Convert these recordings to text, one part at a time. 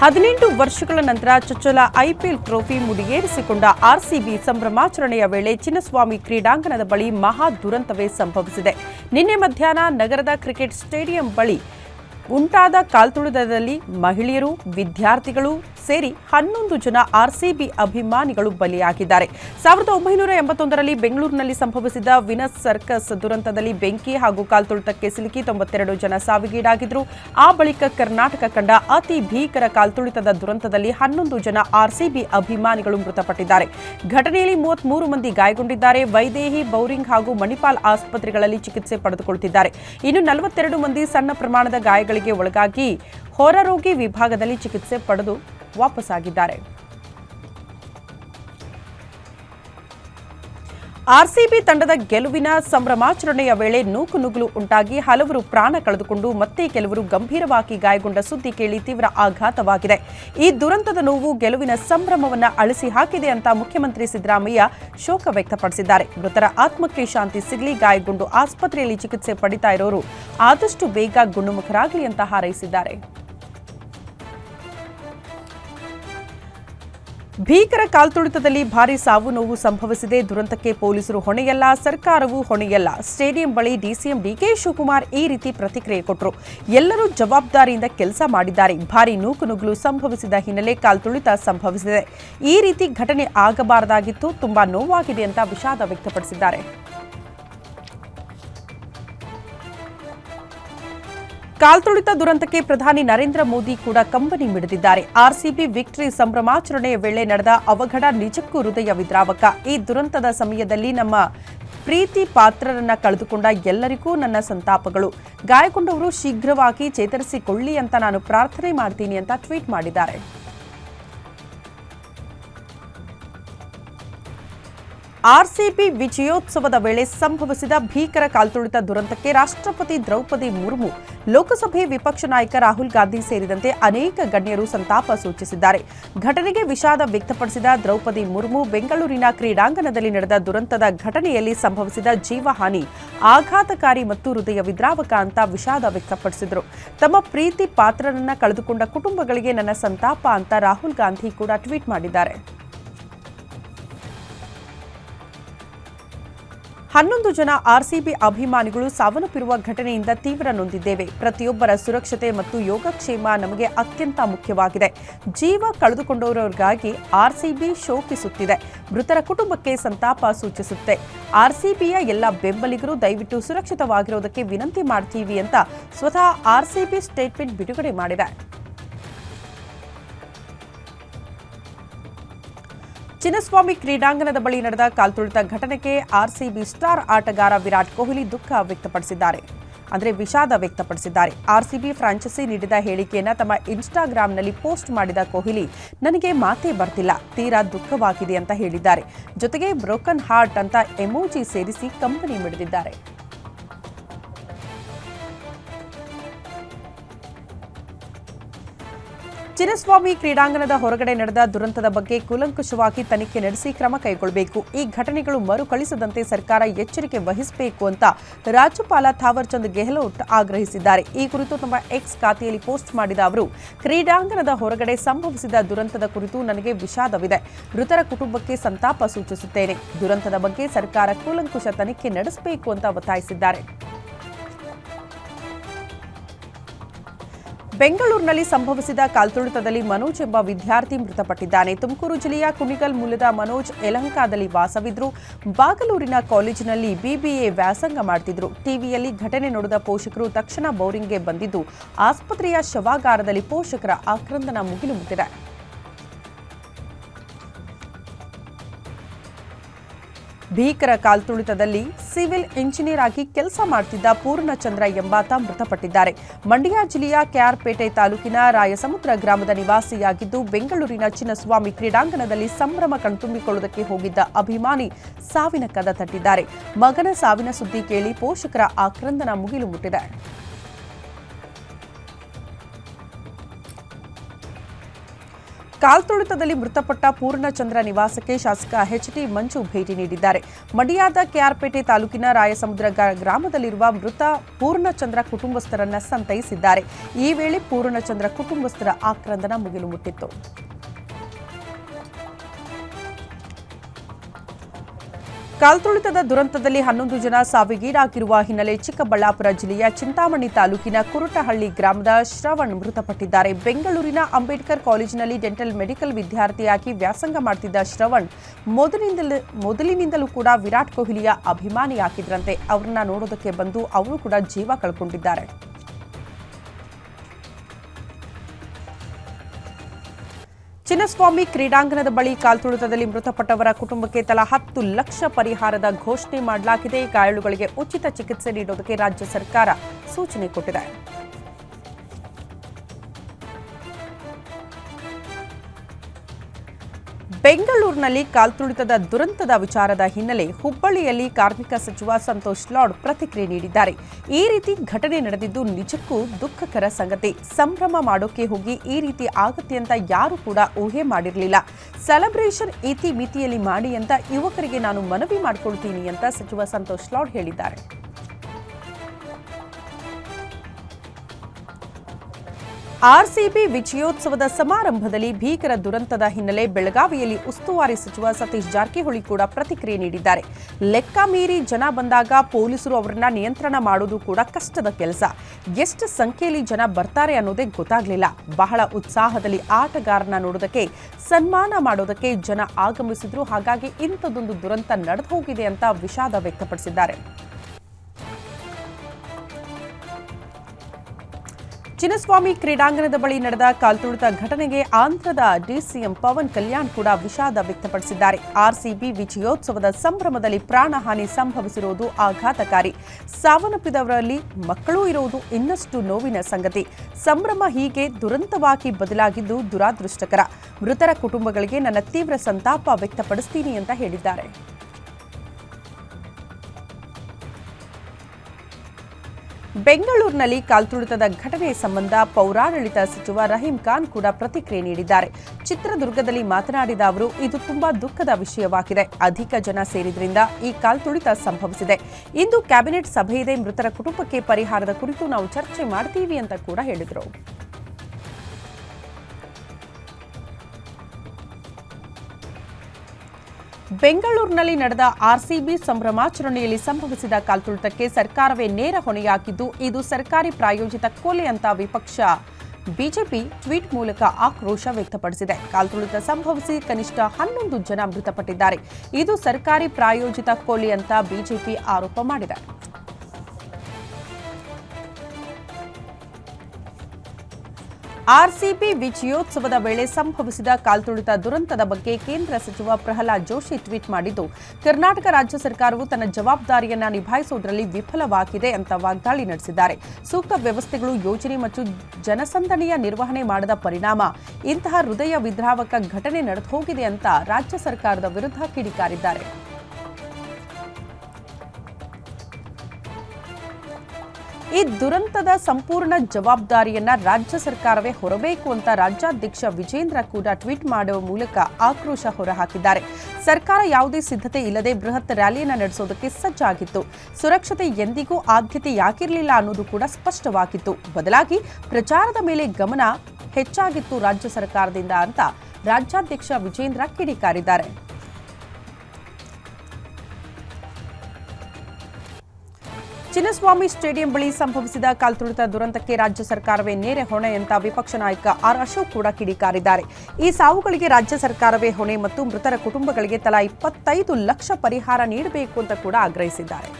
ಹದಿನೆಂಟು ವರ್ಷಗಳ ನಂತರ ಚೊಚ್ಚಲ ಐಪಿಎಲ್ ಟ್ರೋಫಿ ಮುಡಿಗೇರಿಸಿಕೊಂಡ ಆರ್ಸಿಬಿ ಸಂಭ್ರಮಾಚರಣೆಯ ವೇಳೆ ಚಿನ್ನಸ್ವಾಮಿ ಕ್ರೀಡಾಂಗಣದ ಬಳಿ ಮಹಾ ದುರಂತವೇ ಸಂಭವಿಸಿದೆ. ನಿನ್ನೆ ಮಧ್ಯಾಹ್ನ ನಗರದ ಕ್ರಿಕೆಟ್ ಸ್ಟೇಡಿಯಂ ಬಳಿ ಉಂಟಾದ ಕಾಲ್ತುಳಿತದಲ್ಲಿ ಮಹಿಳೆಯರು, ವಿದ್ಯಾರ್ಥಿಗಳು ಸೇರಿ ಹನ್ನೊಂದು ಜನ ಆರ್ಸಿಬಿ ಅಭಿಮಾನಿಗಳು ಬಲಿಯಾಗಿದ್ದಾರೆ. ಸಾವಿರದ ಒಂಬೈನೂರ ಎಂಬತ್ತೊಂದರಲ್ಲಿ ಬೆಂಗಳೂರಿನಲ್ಲಿ ಸಂಭವಿಸಿದ ವಿನಸ್ ಸರ್ಕಸ್ ದುರಂತದಲ್ಲಿ ಬೆಂಕಿ ಹಾಗೂ ಕಾಲ್ತುಳಿತಕ್ಕೆ ಸಿಲುಕಿ ತೊಂಬತ್ತೆರಡು ಜನ ಸಾವಿಗೀಡಾಗಿದ್ರು ಆ ಬಳಿಕ ಕರ್ನಾಟಕ ಕಂಡ ಅತಿ ಭೀಕರ ಕಾಲ್ತುಳಿತದ ದುರಂತದಲ್ಲಿ ಹನ್ನೊಂದು ಜನ ಆರ್ಸಿಬಿ ಅಭಿಮಾನಿಗಳು ಮೃತಪಟ್ಟಿದ್ದಾರೆ. ಘಟನೆಯಲ್ಲಿ ಮೂವತ್ಮೂರು ಮಂದಿ ಗಾಯಗೊಂಡಿದ್ದಾರೆ. ವೈದೇಹಿ, ಬೌರಿಂಗ್ ಹಾಗೂ ಮಣಿಪಾಲ್ ಆಸ್ಪತ್ರೆಗಳಲ್ಲಿ ಚಿಕಿತ್ಸೆ ಪಡೆದುಕೊಳ್ಳುತ್ತಿದ್ದಾರೆ. ಇನ್ನು ನಲವತ್ತೆರಡು ಮಂದಿ ಸಣ್ಣ ಪ್ರಮಾಣದ ಗಾಯಗಳಿಗೆ ಒಳಗಾಗಿ ಹೊರರೋಗಿ ವಿಭಾಗದಲ್ಲಿ ಚಿಕಿತ್ಸೆ ಪಡೆದು ವಾಪಸ್ಸಾಗಿದ್ದಾರೆ ಆರ್ಸಿಬಿ ತಂಡದ ಗೆಲುವಿನ ಸಂಭ್ರಮಾಚರಣೆಯ ವೇಳೆ ನೂಕುನುಗ್ಗಲು ಉಂಟಾಗಿ ಹಲವರು ಪ್ರಾಣ ಕಳೆದುಕೊಂಡು ಮತ್ತೆ ಕೆಲವರು ಗಂಭೀರವಾಗಿ ಗಾಯಗೊಂಡ ಸುದ್ದಿ ಕೇಳಿ ತೀವ್ರ ಆಘಾತವಾಗಿದೆ. ಈ ದುರಂತದ ನೋವು ಗೆಲುವಿನ ಸಂಭ್ರಮವನ್ನು ಅಳಿಸಿ ಹಾಕಿದೆ ಅಂತ ಮುಖ್ಯಮಂತ್ರಿ ಸಿದ್ದರಾಮಯ್ಯ ಶೋಕ ವ್ಯಕ್ತಪಡಿಸಿದ್ದಾರೆ. ಮೃತರ ಆತ್ಮಕ್ಕೆ ಶಾಂತಿ ಸಿಗಲಿ, ಗಾಯಗೊಂಡು ಆಸ್ಪತ್ರೆಯಲ್ಲಿ ಚಿಕಿತ್ಸೆ ಪಡಿತಾ ಇರೋರು ಆದಷ್ಟು ಬೇಗ ಗುಣಮುಖರಾಗಲಿ ಅಂತ ಹಾರೈಸಿದ್ದಾರೆ. ಭೀಕರ ಕಾಲ್ತುಳಿತದಲ್ಲಿ ಭಾರಿ ಸಾವು ನೋವು ಸಂಭವಿಸಿದೆ. ದುರಂತಕ್ಕೆ ಪೊಲೀಸರು ಹೊಣೆಯಲ್ಲ, ಸರ್ಕಾರವೂ ಹೊಣೆಯಲ್ಲ. ಸ್ಟೇಡಿಯಂ ಬಳಿ ಡಿಸಿಎಂ ಡಿಕೆ ಶಿವಕುಮಾರ್ ಈ ರೀತಿ ಪ್ರತಿಕ್ರಿಯೆ ಕೊಟ್ಟರು. ಎಲ್ಲರೂ ಜವಾಬ್ದಾರಿಯಿಂದ ಕೆಲಸ ಮಾಡಿದ್ದಾರೆ. ಭಾರಿ ನೂಕುನುಗ್ಗಲು ಸಂಭವಿಸಿದ ಹಿನ್ನೆಲೆ ಕಾಲ್ತುಳಿತ ಸಂಭವಿಸಿದೆ. ಈ ರೀತಿ ಘಟನೆ ಆಗಬಾರದಾಗಿತ್ತು. ತುಂಬಾ ನೋವಾಗಿದೆ ಅಂತ ವಿಷಾದ ವ್ಯಕ್ತಪಡಿಸಿದ್ದಾರೆ. ಕಾಲ್ತುಳಿತ ದುರಂತಕ್ಕೆ ಪ್ರಧಾನಿ ನರೇಂದ್ರ ಮೋದಿ ಕೂಡ ಕಂಬನಿ ಮಿಡಿದಿದ್ದಾರೆ. ಆರ್ಸಿಬಿ ವಿಕ್ಟರಿ ಸಂಭ್ರಮಾಚರಣೆಯ ವೇಳೆ ನಡೆದ ಅವಘಡ ನಿಜಕ್ಕೂ ಹೃದಯ ವಿದ್ರಾವಕ. ಈ ದುರಂತದ ಸಮಯದಲ್ಲಿ ನಮ್ಮ ಪ್ರೀತಿ ಪಾತ್ರರನ್ನ ಕಳೆದುಕೊಂಡ ಎಲ್ಲರಿಗೂ ನನ್ನ ಸಂತಾಪಗಳು. ಗಾಯಗೊಂಡವರು ಶೀಘ್ರವಾಗಿ ಚೇತರಿಸಿಕೊಳ್ಳಿ ಅಂತ ನಾನು ಪ್ರಾರ್ಥನೆ ಮಾಡ್ತೀನಿ ಅಂತ ಟ್ವೀಟ್ ಮಾಡಿದ್ದಾರೆ. ಆರ್ಸಿಬಿ ವಿಜಯೋತ್ಸವದ ವೇಳೆ ಸಂಭವಿಸಿದ ಭೀಕರ ಕಾಲ್ತುಳಿತ ದುರಂತಕ್ಕೆ ರಾಷ್ಟ್ರಪತಿ ದ್ರೌಪದಿ ಮುರ್ಮು, ಲೋಕಸಭೆ ವಿಪಕ್ಷ ನಾಯಕ ರಾಹುಲ್ ಗಾಂಧಿ ಸೇರಿದಂತೆ ಅನೇಕ ಗಣ್ಯರು ಸಂತಾಪ ಸೂಚಿಸಿದ್ದಾರೆ. ಘಟನೆಗೆ ವಿಷಾದ ವ್ಯಕ್ತಪಡಿಸಿದ ದ್ರೌಪದಿ ಮುರ್ಮು ಬೆಂಗಳೂರಿನ ಕ್ರೀಡಾಂಗಣದಲ್ಲಿ ನಡೆದ ದುರಂತದ ಘಟನೆಯಲ್ಲಿ ಸಂಭವಿಸಿದ ಜೀವಹಾನಿ, ಆಘಾತಕಾರಿ ಮತ್ತು ಹೃದಯ ವಿದ್ರಾವಕ ಅಂತ ವಿಷಾದ ವ್ಯಕ್ತಪಡಿಸಿದರು. ತಮ್ಮ ಪ್ರೀತಿ ಪಾತ್ರರನ್ನ ಕಳೆದುಕೊಂಡ ಕುಟುಂಬಗಳಿಗೆ ನನ್ನ ಸಂತಾಪ ಅಂತ ರಾಹುಲ್ ಗಾಂಧಿ ಕೂಡ ಟ್ವೀಟ್ ಮಾಡಿದ್ದಾರೆ. ಹನ್ನೊಂದು ಜನ ಆರ್ಸಿಬಿ ಅಭಿಮಾನಿಗಳು ಸಾವನ್ನಪ್ಪಿರುವ ಘಟನೆಯಿಂದ ತೀವ್ರ ನೊಂದಿದ್ದೇವೆ. ಪ್ರತಿಯೊಬ್ಬರ ಸುರಕ್ಷತೆ ಮತ್ತು ಯೋಗಕ್ಷೇಮ ನಮಗೆ ಅತ್ಯಂತ ಮುಖ್ಯವಾಗಿದೆ. ಜೀವ ಕಳೆದುಕೊಂಡವರಿಗಾಗಿ ಆರ್ಸಿಬಿ ಶೋಕಿಸುತ್ತಿದೆ. ಮೃತರ ಕುಟುಂಬಕ್ಕೆ ಸಂತಾಪ ಸೂಚಿಸುತ್ತೆ. ಆರ್ಸಿಬಿಯ ಎಲ್ಲ ಬೆಂಬಲಿಗರು ದಯವಿಟ್ಟು ಸುರಕ್ಷಿತವಾಗಿರೋದಕ್ಕೆ ವಿನಂತಿ ಮಾಡ್ತೀವಿ ಅಂತ ಸ್ವತಃ ಆರ್ಸಿಬಿ ಸ್ಟೇಟ್ಮೆಂಟ್ ಬಿಡುಗಡೆ ಮಾಡಿದೆ. ಚಿನ್ನಸ್ವಾಮಿ ಕ್ರೀಡಾಂಗಣದ ಬಳಿ ನಡೆದ ಕಾಲ್ತುಳಿತ ಘಟನೆಗೆ ಆರ್ಸಿಬಿ ಸ್ಟಾರ್ ಆಟಗಾರ ವಿರಾಟ್ ಕೊಹ್ಲಿ ದುಃಖ ವ್ಯಕ್ತಪಡಿಸಿದ್ದಾರೆ. ಅಂದರೆ ವಿಷಾದ ವ್ಯಕ್ತಪಡಿಸಿದ್ದಾರೆ. ಆರ್ಸಿಬಿ ಫ್ರಾಂಚೈಸಿ ನೀಡಿದ ಹೇಳಿಕೆಯನ್ನು ತಮ್ಮ ಇನ್ಸ್ಟಾಗ್ರಾಂನಲ್ಲಿ ಪೋಸ್ಟ್ ಮಾಡಿದ ಕೊಹ್ಲಿ, ನನಗೆ ಮಾತೇ ಬರ್ತಿಲ್ಲ, ತೀರಾ ದುಃಖವಾಗಿದೆ ಅಂತ ಹೇಳಿದ್ದಾರೆ. ಜೊತೆಗೆ ಬ್ರೋಕನ್ ಹಾರ್ಟ್ ಅಂತ ಎಮೋಜಿ ಸೇರಿಸಿ ಕಂಪನಿ ಮಿಡಿದಿದ್ದಾರೆ. ಚಿನ್ನಸ್ವಾಮಿ ಕ್ರೀಡಾಂಗಣದ ಹೊರಗಡೆ ನಡೆದ ದುರಂತದ ಬಗ್ಗೆ ಕೂಲಂಕುಷವಾಗಿ ತನಿಖೆ ನಡೆಸಿ ಕ್ರಮ ಕೈಗೊಳ್ಳಬೇಕು. ಈ ಘಟನೆಗಳು ಮರುಕಳಿಸದಂತೆ ಸರ್ಕಾರ ಎಚ್ಚರಿಕೆ ವಹಿಸಬೇಕು ಅಂತ ರಾಜ್ಯಪಾಲ ಥಾವರ್ಚಂದ್ ಗೆಹ್ಲೋಟ್ ಆಗ್ರಹಿಸಿದ್ದಾರೆ. ಈ ಕುರಿತು ತಮ್ಮ ಎಕ್ಸ್ ಖಾತೆಯಲ್ಲಿ ಪೋಸ್ಟ್ ಮಾಡಿದ ಅವರು, ಕ್ರೀಡಾಂಗಣದ ಹೊರಗಡೆ ಸಂಭವಿಸಿದ ದುರಂತದ ಕುರಿತು ನನಗೆ ವಿಷಾದವಿದೆ. ಮೃತರ ಕುಟುಂಬಕ್ಕೆ ಸಂತಾಪ ಸೂಚಿಸುತ್ತೇನೆ. ದುರಂತದ ಬಗ್ಗೆ ಸರ್ಕಾರ ಕೂಲಂಕುಷ ತನಿಖೆ ನಡೆಸಬೇಕು ಅಂತ ಒತ್ತಾಯಿಸಿದ್ದಾರೆ. ಬೆಂಗಳೂರಿನಲ್ಲಿ ಸಂಭವಿಸಿದ ಕಾಲ್ತುಳಿತದಲ್ಲಿ ಮನೋಜ್ ಎಂಬ ವಿದ್ಯಾರ್ಥಿ ಮೃತಪಟ್ಟಿದ್ದಾನೆ. ತುಮಕೂರು ಜಿಲ್ಲೆಯ ಕುಣಿಗಲ್ ಮೂಲದ ಮನೋಜ್ ಯಲಹಂಕದಲ್ಲಿ ವಾಸವಿದ್ರು. ಬಾಗಲೂರಿನ ಕಾಲೇಜಿನಲ್ಲಿ ಬಿಬಿಎ ವ್ಯಾಸಂಗ ಮಾಡ್ತಿದ್ರು. ಟಿವಿಯಲ್ಲಿ ಘಟನೆ ನೋಡಿದ ಪೋಷಕರು ತಕ್ಷಣ ಬೌರಿಂಗ್ಗೆ ಬಂದಿದ್ದು, ಆಸ್ಪತ್ರೆಯ ಶವಾಗಾರದಲ್ಲಿ ಪೋಷಕರ ಆಕ್ರಂದನ ಮುಗಿಲು ಮುಟ್ಟಿದೆ. ಭೀಕರ ಕಾಲ್ತುಳಿತದಲ್ಲಿ ಸಿವಿಲ್ ಇಂಜಿನಿಯರ್ ಆಗಿ ಕೆಲಸ ಮಾಡುತ್ತಿದ್ದ ಪೂರ್ಣಚಂದ್ರ ಎಂಬಾತ ಮೃತಪಟ್ಟಿದ್ದಾರೆ. ಮಂಡ್ಯ ಜಿಲ್ಲೆಯ ಕೆಆರ್ಪೇಟೆ ತಾಲೂಕಿನ ರಾಯಸಮುದ್ರ ಗ್ರಾಮದ ನಿವಾಸಿಯಾಗಿದ್ದು, ಬೆಂಗಳೂರಿನ ಚಿನ್ನಸ್ವಾಮಿ ಕ್ರೀಡಾಂಗಣದಲ್ಲಿ ಸಂಭ್ರಮ ಕಣ್ತುಂಬಿಕೊಳ್ಳುವುದಕ್ಕೆ ಹೋಗಿದ್ದ ಅಭಿಮಾನಿ ಸಾವಿನ ಕದ ತಟ್ಟಿದ್ದಾರೆ. ಮಗನ ಸಾವಿನ ಸುದ್ದಿ ಕೇಳಿ ಪೋಷಕರ ಆಕ್ರಂದನ ಮುಗಿಲು ಮುಟ್ಟಿದೆ. ಕಾಲ್ತುಳಿತದಲ್ಲಿ ಮೃತಪಟ್ಟ ಪೂರ್ಣಚಂದ್ರ ನಿವಾಸಕ್ಕೆ ಶಾಸಕ ಎಚ್ ಟಿ ಮಂಜು ಭೇಟಿ ನೀಡಿದ್ದಾರೆ. ಮಡಿಯಾದ ಕೆಆರ್ಪೇಟೆ ತಾಲೂಕಿನ ರಾಯಸಮುದ್ರ ಗ್ರಾಮದಲ್ಲಿರುವ ಮೃತ ಪೂರ್ಣಚಂದ್ರ ಕುಟುಂಬಸ್ಥರನ್ನ ಸಂತೈಸಿದ್ದಾರೆ. ಈ ವೇಳೆ ಪೂರ್ಣಚಂದ್ರ ಕುಟುಂಬಸ್ಥರ ಆಕ್ರಂದನ ಮುಗಿಲು ಮುಟ್ಟಿತ್ತು. ಕಾಲ್ತುಳಿತದ ದುರಂತದಲ್ಲಿ ಹನ್ನೊಂದು ಜನ ಸಾವಿಗೀಡಾಗಿರುವ ಹಿನ್ನೆಲೆ ಚಿಕ್ಕಬಳ್ಳಾಪುರ ಜಿಲ್ಲೆಯ ಚಿಂತಾಮಣಿ ತಾಲೂಕಿನ ಕುರುಟಹಳ್ಳಿ ಗ್ರಾಮದ ಶ್ರವಣ್ ಮೃತಪಟ್ಟಿದ್ದಾರೆ. ಬೆಂಗಳೂರಿನ ಅಂಬೇಡ್ಕರ್ ಕಾಲೇಜಿನಲ್ಲಿ ಡೆಂಟಲ್ ಮೆಡಿಕಲ್ ವಿದ್ಯಾರ್ಥಿಯಾಗಿ ವ್ಯಾಸಂಗ ಮಾಡುತ್ತಿದ್ದ ಶ್ರವಣ್ ಮೊದಲಿನಿಂದಲೂ ಮೊದಲಿನಿಂದಲೂ ಕೂಡ ವಿರಾಟ್ ಕೊಹ್ಲಿಯ ಅಭಿಮಾನಿಯಾಗಿದ್ರಂತೆ. ಅವ್ರನ್ನ ನೋಡೋದಕ್ಕೆ ಬಂದು ಅವರು ಕೂಡ ಜೀವ ಕಳ್ಕೊಂಡಿದ್ದಾರೆ. ಚಿನ್ನಸ್ವಾಮಿ ಕ್ರೀಡಾಂಗಣದ ಬಳಿ ಕಾಲ್ತುಳಿತದಲ್ಲಿ ಮೃತಪಟ್ಟವರ ಕುಟುಂಬಕ್ಕೆ ತಲಾ ಹತ್ತು ಲಕ್ಷ ಪರಿಹಾರದ ಘೋಷಣೆ ಮಾಡಲಾಗಿದೆ. ಗಾಯಾಳುಗಳಿಗೆ ಉಚಿತ ಚಿಕಿತ್ಸೆ ನೀಡೋದಕ್ಕೆ ರಾಜ್ಯ ಸರ್ಕಾರ ಸೂಚನೆ ಕೊಟ್ಟಿದೆ. ಬೆಂಗಳೂರಿನಲ್ಲಿ ಕಾಲ್ತುಳಿತದ ದುರಂತದ ವಿಚಾರದ ಹಿನ್ನೆಲೆ ಹುಬ್ಬಳ್ಳಿಯಲ್ಲಿ ಕಾರ್ಮಿಕ ಸಚಿವ ಸಂತೋಷ್ ಲಾಡ್ ಪ್ರತಿಕ್ರಿಯೆ ನೀಡಿದ್ದಾರೆ. ಈ ರೀತಿ ಘಟನೆ ನಡೆದಿದ್ದು ನಿಜಕ್ಕೂ ದುಃಖಕರ ಸಂಗತಿ. ಸಂಭ್ರಮ ಮಾಡೋಕೆ ಹೋಗಿ ಈ ರೀತಿ ಆಗುತ್ತೆ ಅಂತ ಯಾರು ಕೂಡ ಊಹೆ ಮಾಡಿರಲಿಲ್ಲ. ಸೆಲೆಬ್ರೇಷನ್ ಇತಿ ಮಿತಿಯಲ್ಲಿ ಮಾಡಿ ಅಂತ ಯುವಕರಿಗೆ ನಾನು ಮನವಿ ಮಾಡಿಕೊಳ್ತೀನಿ ಅಂತ ಸಚಿವ ಸಂತೋಷ್ ಲಾಡ್ ಹೇಳಿದ್ದಾರೆ. ಆರ್ಸಿಬಿ ವಿಜಯೋತ್ಸವದ ಸಮಾರಂಭದಲ್ಲಿ ಭೀಕರ ದುರಂತದ ಹಿನ್ನೆಲೆ ಬೆಳಗಾವಿಯಲ್ಲಿ ಉಸ್ತುವಾರಿ ಸಚಿವ ಸತೀಶ್ ಜಾರಕಿಹೊಳಿ ಕೂಡ ಪ್ರತಿಕ್ರಿಯೆ ನೀಡಿದ್ದಾರೆ. ಲೆಕ್ಕ ಮೀರಿ ಜನ ಬಂದಾಗ ಪೊಲೀಸರು ಅವರನ್ನ ನಿಯಂತ್ರಣ ಮಾಡೋದು ಕೂಡ ಕಷ್ಟದ ಕೆಲಸ. ಎಷ್ಟು ಸಂಖ್ಯೆಯಲ್ಲಿ ಜನ ಬರ್ತಾರೆ ಅನ್ನೋದೇ ಗೊತ್ತಾಗಲಿಲ್ಲ. ಬಹಳ ಉತ್ಸಾಹದಲ್ಲಿ ಆಟಗಾರನ ನೋಡೋದಕ್ಕೆ, ಸನ್ಮಾನ ಮಾಡೋದಕ್ಕೆ ಜನ ಆಗಮಿಸಿದ್ರು. ಹಾಗಾಗಿ ಇಂಥದೊಂದು ದುರಂತ ನಡೆದು ಹೋಗಿದೆ ಅಂತ ವಿಷಾದ ವ್ಯಕ್ತಪಡಿಸಿದ್ದಾರೆ. ಚಿನ್ನಸ್ವಾಮಿ ಕ್ರೀಡಾಂಗಣದ ಬಳಿ ನಡೆದ ಕಾಲ್ತುಳಿತ ಘಟನೆಗೆ ಆಂಧ್ರದ ಡಿಸಿಎಂ ಪವನ್ ಕಲ್ಯಾಣ್ ಕೂಡ ವಿಷಾದ ವ್ಯಕ್ತಪಡಿಸಿದ್ದಾರೆ. ಆರ್ಸಿಬಿ ವಿಜಯೋತ್ಸವದ ಸಂಭ್ರಮದಲ್ಲಿ ಪ್ರಾಣಹಾನಿ ಸಂಭವಿಸಿರುವುದು ಆಘಾತಕಾರಿ. ಸಾವನ್ನಪ್ಪಿದವರಲ್ಲಿ ಮಕ್ಕಳೂ ಇರುವುದು ಇನ್ನಷ್ಟು ನೋವಿನ ಸಂಗತಿ. ಸಂಭ್ರಮ ಹೀಗೆ ದುರಂತವಾಗಿ ಬದಲಾಗಿದ್ದು ದುರಾದೃಷ್ಟಕರ. ಮೃತರ ಕುಟುಂಬಗಳಿಗೆ ನನ್ನ ತೀವ್ರ ಸಂತಾಪ ವ್ಯಕ್ತಪಡಿಸ್ತೀನಿ ಅಂತ ಹೇಳಿದ್ದಾರೆ. ಬೆಂಗಳೂರಿನಲ್ಲಿ ಕಾಲ್ತುಳಿತದ ಘಟನೆ ಸಂಬಂಧ ಪೌರಾಡಳಿತ ಸಚಿವ ರಹೀಂ ಖಾನ್ ಕೂಡ ಪ್ರತಿಕ್ರಿಯೆ ನೀಡಿದ್ದಾರೆ. ಚಿತ್ರದುರ್ಗದಲ್ಲಿ ಮಾತನಾಡಿದ ಅವರು, ಇದು ತುಂಬಾ ದುಃಖದ ವಿಷಯವಾಗಿದೆ. ಅಧಿಕ ಜನ ಸೇರಿದ್ರಿಂದ ಈ ಕಾಲ್ತುಳಿತ ಸಂಭವಿಸಿದೆ. ಇಂದು ಕ್ಯಾಬಿನೆಟ್ ಸಭೆಯಿದೆ. ಮೃತರ ಕುಟುಂಬಕ್ಕೆ ಪರಿಹಾರದ ಕುರಿತು ನಾವು ಚರ್ಚೆ ಮಾಡ್ತೀವಿ ಅಂತ ಕೂಡ ಹೇಳಿದರು. ಬೆಂಗಳೂರಿನಲ್ಲಿ ನಡೆದ ಆರ್ಸಿಬಿ ಸಂಭ್ರಮಾಚರಣೆಯಲ್ಲಿ ಸಂಭವಿಸಿದ ಕಾಲ್ತುಳಿತಕ್ಕೆ ಸರ್ಕಾರವೇ ನೇರ ಹೊಣೆಯಾಗಿದ್ದು, ಇದು ಸರ್ಕಾರಿ ಪ್ರಾಯೋಜಿತ ಕೊಲೆ ಅಂತ ವಿಪಕ್ಷ ಬಿಜೆಪಿ ಟ್ವೀಟ್ ಮೂಲಕ ಆಕ್ರೋಶ ವ್ಯಕ್ತಪಡಿಸಿದೆ. ಕಾಲ್ತುಳಿತ ಸಂಭವಿಸಿ ಕನಿಷ್ಠ ಹನ್ನೊಂದು ಜನ ಮೃತಪಟ್ಟಿದ್ದಾರೆ. ಇದು ಸರ್ಕಾರಿ ಪ್ರಾಯೋಜಿತ ಕೊಲೆ ಅಂತ ಬಿಜೆಪಿ ಆರೋಪ ಮಾಡಿದೆ. ಆರ್ಸಿಬಿ ವಿಜಯೋತ್ಸವದ ವೇಳೆ ಸಂಭವಿಸಿದ ಕಾಲ್ತುಳಿತ ದುರಂತದ ಬಗ್ಗೆ ಕೇಂದ್ರ ಸಚಿವ ಪ್ರಹ್ಲಾದ್ ಜೋಶಿ ಟ್ವೀಟ್ ಮಾಡಿದ್ದು, ಕರ್ನಾಟಕ ರಾಜ್ಯ ಸರ್ಕಾರವು ತನ್ನ ಜವಾಬ್ದಾರಿಯನ್ನ ನಿಭಾಯಿಸುವುದರಲ್ಲಿ ವಿಫಲವಾಗಿದೆ ಅಂತ ವಾಗ್ದಾಳಿ ನಡೆಸಿದ್ದಾರೆ. ಸೂಕ್ತ ವ್ಯವಸ್ಥೆಗಳು, ಯೋಜನೆ ಮತ್ತು ಜನಸಂದಣಿಯ ನಿರ್ವಹಣೆ ಮಾಡದ ಪರಿಣಾಮ ಇಂತಹ ಹೃದಯ ವಿದ್ರಾವಕ ಘಟನೆ ನಡೆದು ಹೋಗಿದೆ ಅಂತ ರಾಜ್ಯ ಸರ್ಕಾರದ ವಿರುದ್ಧ ಕಿಡಿಕಾರಿದ್ದಾರೆ. ಈ ದುರಂತದ ಸಂಪೂರ್ಣ ಜವಾಬ್ದಾರಿಯನ್ನ ರಾಜ್ಯ ಸರ್ಕಾರವೇ ಹೊರಬೇಕು ಅಂತ ರಾಜ್ಯಾಧ್ಯಕ್ಷ ವಿಜೇಂದ್ರ ಕೂಡ ಟ್ವೀಟ್ ಮಾಡುವ ಮೂಲಕ ಆಕ್ರೋಶ ಹೊರಹಾಕಿದ್ದಾರೆ. ಸರ್ಕಾರ ಯಾವುದೇ ಸಿದ್ಧತೆ ಇಲ್ಲದೆ ಬೃಹತ್ ರ್ಯಾಲಿಯನ್ನ ನಡೆಸೋದಕ್ಕೆ ಸಜ್ಜಾಗಿತ್ತು. ಸುರಕ್ಷತೆ ಎಂದಿಗೂ ಆದ್ಯತೆ ಯಾಕಿರಲಿಲ್ಲ ಅನ್ನೋದು ಕೂಡ ಸ್ಪಷ್ಟವಾಗಿತ್ತು. ಬದಲಾಗಿ ಪ್ರಚಾರದ ಮೇಲೆ ಗಮನ ಹೆಚ್ಚಾಗಿತ್ತು ರಾಜ್ಯ ಸರ್ಕಾರದಿಂದ ಅಂತ ರಾಜ್ಯಾಧ್ಯಕ್ಷ ವಿಜೇಂದ್ರ ಕಿಡಿಕಾರಿದ್ದಾರೆ. ಚಿನ್ನಸ್ವಾಮಿ ಸ್ಟೇಡಿಯಂ ಬಳಿ ಸಂಭವಿಸಿದ ಕಾಲ್ತುಳಿತ ದುರಂತಕ್ಕೆ ರಾಜ್ಯ ಸರ್ಕಾರವೇ ನೇರ ಹೊಣೆ ಅಂತ ವಿಪಕ್ಷ ನಾಯಕ ಆರ್ ಅಶೋಕ್ ಕೂಡ ಕಿಡಿಕಾರಿದ್ದಾರೆ. ಈ ಸಾವುಗಳಿಗೆ ರಾಜ್ಯ ಸರ್ಕಾರವೇ ಹೊಣೆ ಮತ್ತು ಮೃತರ ಕುಟುಂಬಗಳಿಗೆ ತಲಾ ಇಪ್ಪತ್ತೈದು ಲಕ್ಷ ಪರಿಹಾರ ನೀಡಬೇಕು ಅಂತ ಕೂಡ ಆಗ್ರಹಿಸಿದ್ದಾರೆ.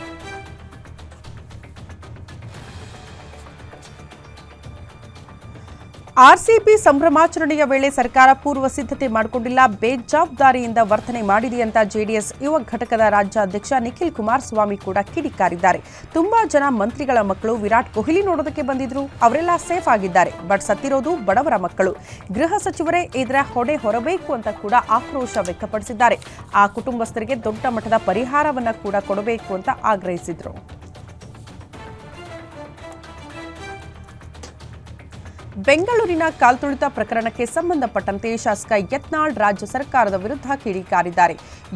ಆರ್ಸಿಬಿ ಸಂಭ್ರಮಾಚರಣೆಯ ವೇಳೆ ಸರ್ಕಾರ ಪೂರ್ವ ಸಿದ್ಧತೆ ಮಾಡಿಕೊಂಡಿಲ್ಲ, ಬೇಜವಾಬ್ದಾರಿಯಿಂದ ವರ್ತನೆ ಮಾಡಿದೆ ಅಂತ ಜೆಡಿಎಸ್ ಯುವ ಘಟಕದ ರಾಜ್ಯಾಧ್ಯಕ್ಷ ನಿಖಿಲ್ ಕುಮಾರಸ್ವಾಮಿ ಕೂಡ ಕಿಡಿಕಾರಿದ್ದಾರೆ. ತುಂಬಾ ಜನ ಮಂತ್ರಿಗಳ ಮಕ್ಕಳು ವಿರಾಟ್ ಕೊಹ್ಲಿ ನೋಡೋದಕ್ಕೆ ಬಂದಿದ್ರು, ಅವರೆಲ್ಲ ಸೇಫ್ ಆಗಿದ್ದಾರೆ, ಬಟ್ ಸತ್ತಿರೋದು ಬಡವರ ಮಕ್ಕಳು. ಗೃಹ ಸಚಿವರೇ ಇದರ ಹೊಡೆ ಹೊರಬೇಕು ಅಂತ ಕೂಡ ಆಕ್ರೋಶ ವ್ಯಕ್ತಪಡಿಸಿದ್ದಾರೆ. ಆ ಕುಟುಂಬಸ್ಥರಿಗೆ ದೊಡ್ಡ ಮಟ್ಟದ ಪರಿಹಾರವನ್ನ ಕೂಡ ಕೊಡಬೇಕು ಅಂತ ಆಗ್ರಹಿಸಿದ್ರು. ಬೆಂಗಳೂರಿನ ಕಾಲ್ತುಳಿತ ಪ್ರಕರಣಕ್ಕೆ ಸಂಬಂಧಪಟ್ಟಂತೆ ಶಾಸಕ ಯತ್ನಾಳ್ ರಾಜ್ಯ ಸರ್ಕಾರದ ವಿರುದ್ಧ ಕಿಡಿಕಾರಿದ್ದಾರೆ.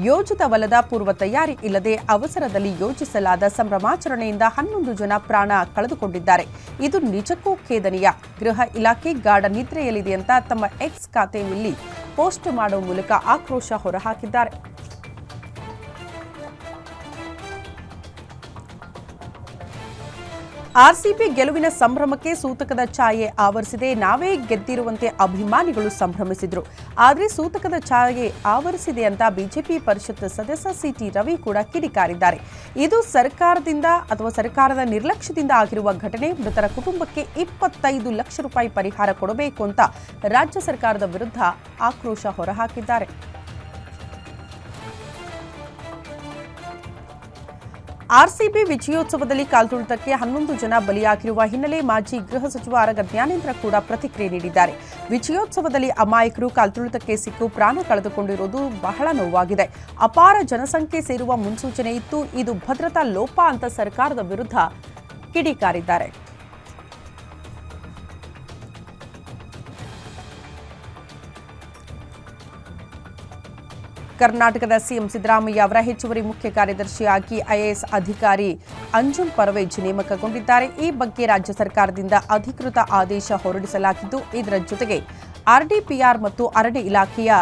ಯೋಜಿತವಲ್ಲದ ಪೂರ್ವ ತಯಾರಿ ಇಲ್ಲದೆ ಅವಸರದಲ್ಲಿ ಯೋಜಿಸಲಾದ ಸಂಭ್ರಮಾಚರಣೆಯಿಂದ ಹನ್ನೊಂದು ಜನ ಪ್ರಾಣ ಕಳೆದುಕೊಂಡಿದ್ದಾರೆ. ಇದು ನಿಜಕ್ಕೂ ಖೇದನೀಯ. ಗೃಹ ಇಲಾಖೆ ಗಾಢ ನಿದ್ರೆಯಲ್ಲಿದೆ ಅಂತ ತಮ್ಮ ಎಕ್ಸ್ ಖಾತೆಯಲ್ಲಿ ಪೋಸ್ಟ್ ಮಾಡುವ ಮೂಲಕ ಆಕ್ರೋಶ ಹೊರಹಾಕಿದ್ದಾರೆ. ಆರ್ಸಿಬಿ ಗೆಲುವಿನ ಸಂಭ್ರಮಕ್ಕೆ ಸೂತಕದ ಛಾಯೆ ಆವರಿಸಿದೆ. ನಾವೇ ಗೆದ್ದಿರುವಂತೆ ಅಭಿಮಾನಿಗಳು ಸಂಭ್ರಮಿಸಿದ್ರು. ಆದರೆ ಸೂತಕದ ಛಾಯೆ ಆವರಿಸಿದೆ ಅಂತ ಬಿಜೆಪಿ ಪರಿಷತ್ ಸದಸ್ಯ ಸಿಟಿ ರವಿ ಕೂಡ ಕಿಡಿಕಾರಿದ್ದಾರೆ. ಇದು ಸರ್ಕಾರದಿಂದ ಅಥವಾ ಸರ್ಕಾರದ ನಿರ್ಲಕ್ಷ್ಯದಿಂದ ಆಗಿರುವ ಘಟನೆ. ಮೃತರ ಕುಟುಂಬಕ್ಕೆ ಇಪ್ಪತ್ತೈದು ಲಕ್ಷ ರೂಪಾಯಿ ಪರಿಹಾರ ಕೊಡಬೇಕು ಅಂತ ರಾಜ್ಯ ಸರ್ಕಾರದ ವಿರುದ್ಧ ಆಕ್ರೋಶ ಹೊರಹಾಕಿದ್ದಾರೆ. ಆರ್ಸಿಬಿ ವಿಜಯೋತ್ಸವದಲ್ಲಿ ಕಾಲ್ತುಳಿತಕ್ಕೆ ಹನ್ನೊಂದು ಜನ ಬಲಿಯಾಗಿರುವ ಹಿನ್ನೆಲೆ ಮಾಜಿ ಗೃಹ ಸಚಿವ ಆರಗ ಜ್ಞಾನೇಂದ್ರ ಕೂಡ ಪ್ರತಿಕ್ರಿಯೆ ನೀಡಿದ್ದಾರೆ. ವಿಜಯೋತ್ಸವದಲ್ಲಿ ಅಮಾಯಕರು ಕಾಲ್ತುಳಿತಕ್ಕೆ ಸಿಕ್ಕು ಪ್ರಾಣ ಕಳೆದುಕೊಂಡಿರುವುದು ಬಹಳ ನೋವಾಗಿದೆ. ಅಪಾರ ಜನಸಂಖ್ಯೆ ಸೇರುವ ಮುನ್ಸೂಚನೆ ಇತ್ತು. ಇದು ಭದ್ರತಾ ಲೋಪ ಅಂತ ಸರ್ಕಾರದ ವಿರುದ್ಧ ಕಿಡಿಕಾರಿದ್ದಾರೆ. ಕರ್ನಾಟಕದ ಸಿಎಂ ಸಿದ್ದರಾಮಯ್ಯ ಅವರ ಹೆಚ್ಚುವರಿ ಮುಖ್ಯ ಕಾರ್ಯದರ್ಶಿಯಾಗಿ ಐಎಎಸ್ ಅಧಿಕಾರಿ ಅಂಜುಮ್ ಪರ್ವೇಜ್ ನೇಮಕಗೊಂಡಿದ್ದಾರೆ. ಈ ಬಗ್ಗೆ ರಾಜ್ಯ ಸರ್ಕಾರದಿಂದ ಅಧಿಕೃತ ಆದೇಶ ಹೊರಡಿಸಲಾಗಿದ್ದು, ಇದರ ಜೊತೆಗೆ ಆರ್ಡಿಪಿಆರ್ ಮತ್ತು ಅರಣ್ಯ ಇಲಾಖೆಯ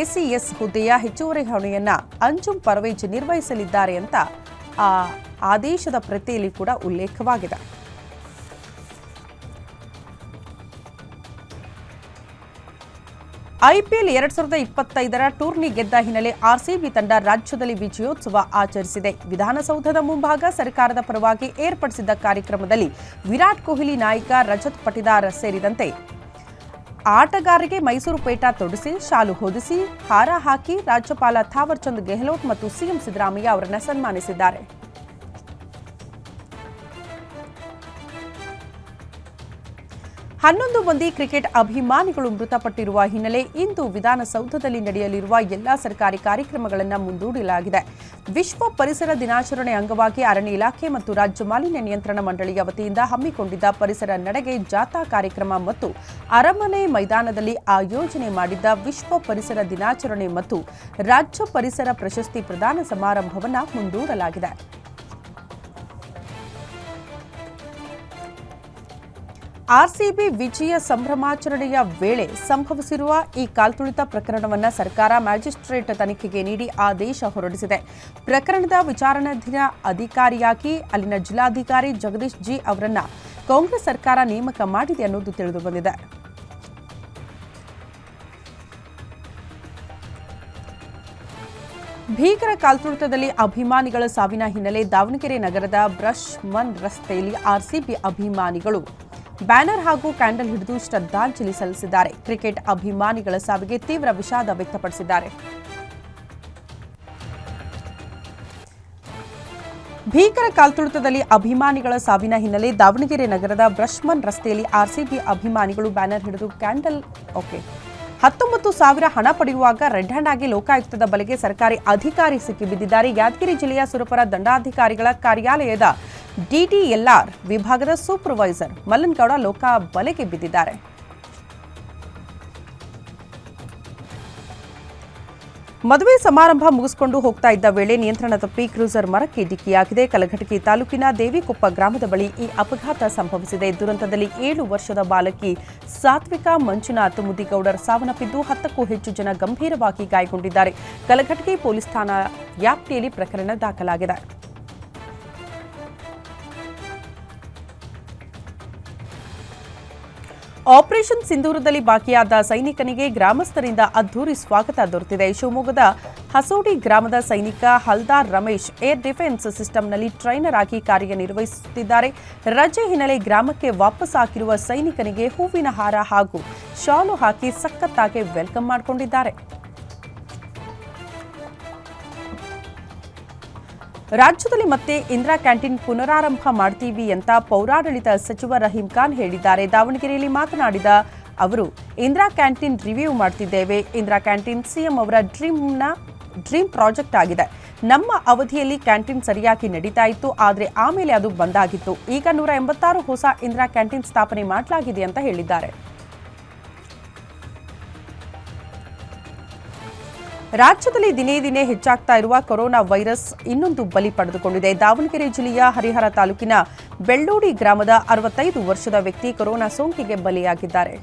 ಎಸಿಎಸ್ ಹುದ್ದೆಯ ಹೆಚ್ಚುವರಿ ಹೊಣೆಯನ್ನ ಅಂಜುಮ್ ಪರ್ವೇಜ್ ನಿರ್ವಹಿಸಲಿದ್ದಾರೆ ಅಂತ ಆ ಆದೇಶದ ಪ್ರತಿಯಲ್ಲಿ ಕೂಡ ಉಲ್ಲೇಖವಾಗಿದೆ. ಐಪಿಎಲ್ ಎರಡ್ ಸಾವಿರದ ಇಪ್ಪತ್ತೈದರ ಟೂರ್ನಿ ಗೆದ್ದ ಹಿನ್ನೆಲೆ ಆರ್ಸಿಬಿ ತಂಡ ರಾಜ್ಯದಲ್ಲಿ ವಿಜಯೋತ್ಸವ ಆಚರಿಸಿದೆ. ವಿಧಾನಸೌಧದ ಮುಂಭಾಗ ಸರ್ಕಾರದ ಪರವಾಗಿ ಏರ್ಪಡಿಸಿದ್ದ ಕಾರ್ಯಕ್ರಮದಲ್ಲಿ ವಿರಾಟ್ ಕೊಹ್ಲಿ ನಾಯಕ ರಜತ್ ಪಟಿದಾರ್ ಸೇರಿದಂತೆ ಆಟಗಾರರಿಗೆ ಮೈಸೂರು ಪೇಟ ತೊಡಿಸಿ, ಶಾಲು ಹೊದಿಸಿ, ಹಾರ ಹಾಕಿ ರಾಜ್ಯಪಾಲ ಥಾವರ್ಚಂದ್ ಗೆಹ್ಲೋಟ್ ಮತ್ತು ಸಿಎಂ ಸಿದ್ದರಾಮಯ್ಯ ಅವರನ್ನು ಸನ್ಮಾನಿಸಿದ್ದಾರೆ. ಹನ್ನೊಂದು ಮಂದಿ ಕ್ರಿಕೆಟ್ ಅಭಿಮಾನಿಗಳು ಮೃತಪಟ್ಟಿರುವ ಹಿನ್ನೆಲೆ ಇಂದು ವಿಧಾನಸೌಧದಲ್ಲಿ ನಡೆಯಲಿರುವ ಎಲ್ಲಾ ಸರ್ಕಾರಿ ಕಾರ್ಯಕ್ರಮಗಳನ್ನು ಮುಂದೂಡಲಾಗಿದೆ. ವಿಶ್ವ ಪರಿಸರ ದಿನಾಚರಣೆ ಅಂಗವಾಗಿ ಅರಣ್ಯ ಇಲಾಖೆ ಮತ್ತು ರಾಜ್ಯ ಮಾಲಿನ್ಯ ನಿಯಂತ್ರಣ ಮಂಡಳಿಯ ವತಿಯಿಂದ ಹಮ್ಮಿಕೊಂಡಿದ್ದ ಪರಿಸರ ನಡೆಗೆ ಜಾಥಾ ಕಾರ್ಯಕ್ರಮ ಮತ್ತು ಅರಮನೆ ಮೈದಾನದಲ್ಲಿ ಆಯೋಜನೆ ಮಾಡಿದ್ದ ವಿಶ್ವ ಪರಿಸರ ದಿನಾಚರಣೆ ಮತ್ತು ರಾಜ್ಯ ಪರಿಸರ ಪ್ರಶಸ್ತಿ ಪ್ರದಾನ ಸಮಾರಂಭವನ್ನು ಮುಂದೂಡಲಾಗಿದೆ. ಆರ್ಸಿಬಿ ವಿಜಯ ಸಂಭ್ರಮಾಚರಣೆಯ ವೇಳೆ ಸಂಭವಿಸಿರುವ ಈ ಕಾಲ್ತುಳಿತ ಪ್ರಕರಣವನ್ನು ಸರ್ಕಾರ ಮ್ಯಾಜಿಸ್ಟ್ರೇಟ್ ತನಿಖೆಗೆ ನೀಡಿ ಆದೇಶ ಹೊರಡಿಸಿದೆ. ಪ್ರಕರಣದ ವಿಚಾರಣಾಧೀನ ಅಧಿಕಾರಿಯಾಗಿ ಅಲ್ಲಿನ ಜಿಲ್ಲಾಧಿಕಾರಿ ಜಗದೀಶ್ ಜಿ ಅವರನ್ನು ಕಾಂಗ್ರೆಸ್ ಸರ್ಕಾರ ನೇಮಕ ಮಾಡಿದೆ ಅನ್ನೋದು ತಿಳಿದುಬಂದಿದೆ ಭೀಕರ ಕಾಲ್ತುಳಿತದಲ್ಲಿ ಅಭಿಮಾನಿಗಳ ಸಾವಿನ ಹಿನ್ನೆಲೆ ದಾವಣಗೆರೆ ನಗರದ ಬ್ರಷ್ ಮನ್ ರಸ್ತೆಯಲ್ಲಿ ಆರ್ಸಿಬಿ ಅಭಿಮಾನಿಗಳು ಬ್ಯಾನರ್ ಹಾಗೂ ಕ್ಯಾಂಡಲ್ ಹಿಡಿದು ಶ್ರದ್ಧಾಂಜಲಿ ಸಲ್ಲಿಸಿದ್ದಾರೆ. ಕ್ರಿಕೆಟ್ ಅಭಿಮಾನಿಗಳ ಸಾವಿಗೆ ತೀವ್ರ ವಿಷಾದ ವ್ಯಕ್ತಪಡಿಸಿದ್ದಾರೆ. ಭೀಕರ ಕಾಲ್ತುಳಿತದಲ್ಲಿ ಅಭಿಮಾನಿಗಳ ಸಾವಿನ ಹಿನ್ನೆಲೆ ದಾವಣಗೆರೆ ನಗರದ ಬ್ರಷ್ಮನ್ ರಸ್ತೆಯಲ್ಲಿ ಆರ್ಸಿಬಿ ಅಭಿಮಾನಿಗಳು ಬ್ಯಾನರ್ ಹಿಡಿದು ಕ್ಯಾಂಡಲ್, ಓಕೆ, ಹತ್ತೊಂಬತ್ತು ಸಾವಿರ ಹಣ ಪಡೆಯುವಾಗ ರೆಡ್ ಹ್ಯಾಂಡ್ ಆಗಿ ಲೋಕಾಯುಕ್ತದ ಬಲೆಗೆ ಸರ್ಕಾರಿ ಅಧಿಕಾರಿ ಸಿಕ್ಕಿಬಿದ್ದಿದ್ದಾರೆ. ಯಾದಗಿರಿ ಜಿಲ್ಲೆಯ ಸುರಪುರ ದಂಡಾಧಿಕಾರಿಗಳ ಕಾರ್ಯಾಲಯದ ಡಿಡಿಎಲ್ಆರ್ ವಿಭಾಗದ ಸೂಪರ್ವೈಸರ್ ಮಲ್ಲನ್ಗೌಡ ಲೋಕ ಬಲೆಗೆ ಬಿದ್ದಿದ್ದಾರೆ. ಮದುವೆ ಸಮಾರಂಭ ಮುಗಿಸಿಕೊಂಡು ಹೋಗ್ತಾ ಇದ್ದ ವೇಳೆ ನಿಯಂತ್ರಣ ತಪ್ಪಿ ಕ್ರೂಸರ್ ಮರಕ್ಕೆ ಡಿಕ್ಕಿಯಾಗಿದೆ. ಕಲಘಟಕಿ ತಾಲೂಕಿನ ದೇವಿಕೊಪ್ಪ ಗ್ರಾಮದ ಬಳಿ ಈ ಅಪಘಾತ ಸಂಭವಿಸಿದೆ. ದುರಂತದಲ್ಲಿ ಏಳು ವರ್ಷದ ಬಾಲಕಿ ಸಾತ್ವಿಕ, ಮಂಜುನಾಥ್, ಮುದಿಗೌಡರ್ ಸಾವನ್ನಪ್ಪಿದ್ದು ಹತ್ತಕ್ಕೂ ಹೆಚ್ಚು ಜನ ಗಂಭೀರವಾಗಿ ಗಾಯಗೊಂಡಿದ್ದಾರೆ. ಕಲಘಟಕಿ ಪೊಲೀಸ್ ಠಾಣಾ ವ್ಯಾಪ್ತಿಯಲ್ಲಿ ಪ್ರಕರಣ ದಾಖಲಾಗಿದೆ. ಆಪರೇಷನ್ ಸಿಂಧೂರದಲ್ಲಿ ಬಾಕಿಯಾದ ಸೈನಿಕನಿಗೆ ಗ್ರಾಮಸ್ಥರಿಂದ ಅದ್ದೂರಿ ಸ್ವಾಗತ ದೊರೆತಿದೆ. ಶಿವಮೊಗ್ಗದ ಹಸೋಡಿ ಗ್ರಾಮದ ಸೈನಿಕ ಹಲ್ದಾರ್ ರಮೇಶ್ ಏರ್ ಡಿಫೆನ್ಸ್ ಸಿಸ್ಟಂನಲ್ಲಿ ಟ್ರೈನರ್ ಆಗಿ ಕಾರ್ಯನಿರ್ವಹಿಸುತ್ತಿದ್ದಾರೆ. ರಜೆ ಹಿನ್ನೆಲೆ ಗ್ರಾಮಕ್ಕೆ ವಾಪಸ್ ಹಾಕಿರುವ ಸೈನಿಕನಿಗೆ ಹೂವಿನ ಹಾರ ಹಾಗೂ ಶಾಲು ಹಾಕಿ ಸಖತ್ತಾಗಿ ವೆಲ್ಕಮ್ ಮಾಡಿಕೊಂಡಿದ್ದಾರೆ. ರಾಜ್ಯದಲ್ಲಿ ಮತ್ತೆ ಇಂದಿರಾ ಕ್ಯಾಂಟೀನ್ ಪುನರಾರಂಭ ಮಾಡ್ತೀವಿ ಅಂತ ಪೌರಾಡಳಿತ ಸಚಿವ ರಹೀಂ ಖಾನ್ ಹೇಳಿದ್ದಾರೆ. ದಾವಣಗೆರೆಯಲ್ಲಿ ಮಾತನಾಡಿದ ಅವರು, ಇಂದಿರಾ ಕ್ಯಾಂಟೀನ್ ರಿವ್ಯೂ ಮಾಡ್ತಿದ್ದೇವೆ. ಇಂದಿರಾ ಕ್ಯಾಂಟೀನ್ ಸಿಎಂ ಅವರ ಡ್ರೀಮ್ನ, ಡ್ರೀಮ್ ಪ್ರಾಜೆಕ್ಟ್ ಆಗಿದೆ. ನಮ್ಮ ಅವಧಿಯಲ್ಲಿ ಕ್ಯಾಂಟೀನ್ ಸರಿಯಾಗಿ ನಡೀತಾ ಇತ್ತು, ಆದರೆ ಆಮೇಲೆ ಅದು ಬಂದಾಗಿತ್ತು ಈಗ ನೂರ ಎಂಬತ್ತಾರು ಹೊಸ ಇಂದಿರಾ ಕ್ಯಾಂಟೀನ್ ಸ್ಥಾಪನೆ ಮಾಡಲಾಗಿದೆ ಅಂತ ಹೇಳಿದ್ದಾರೆ. ರಾಜ್ಯದಲ್ಲಿ ದಿನೇ ದಿನೇ ಹೆಚ್ಚಾಗ್ತಾ ಇರುವ ಕೊರೋನಾ ವೈರಸ್ ಇನ್ನೊಂದು ಬಲಿ ಪಡೆದುಕೊಂಡಿದೆ. ದಾವಣಗೆರೆ ಜಿಲ್ಲೆಯ ಹರಿಹರ ತಾಲೂಕಿನ ಬೆಳ್ಳೂಡಿ ಗ್ರಾಮದ ಅರವತ್ತೈದು ವರ್ಷದ ವ್ಯಕ್ತಿ ಕೊರೋನಾ ಸೋಂಕಿಗೆ ಬಲಿಯಾಗಿದ್ದಾರೆ.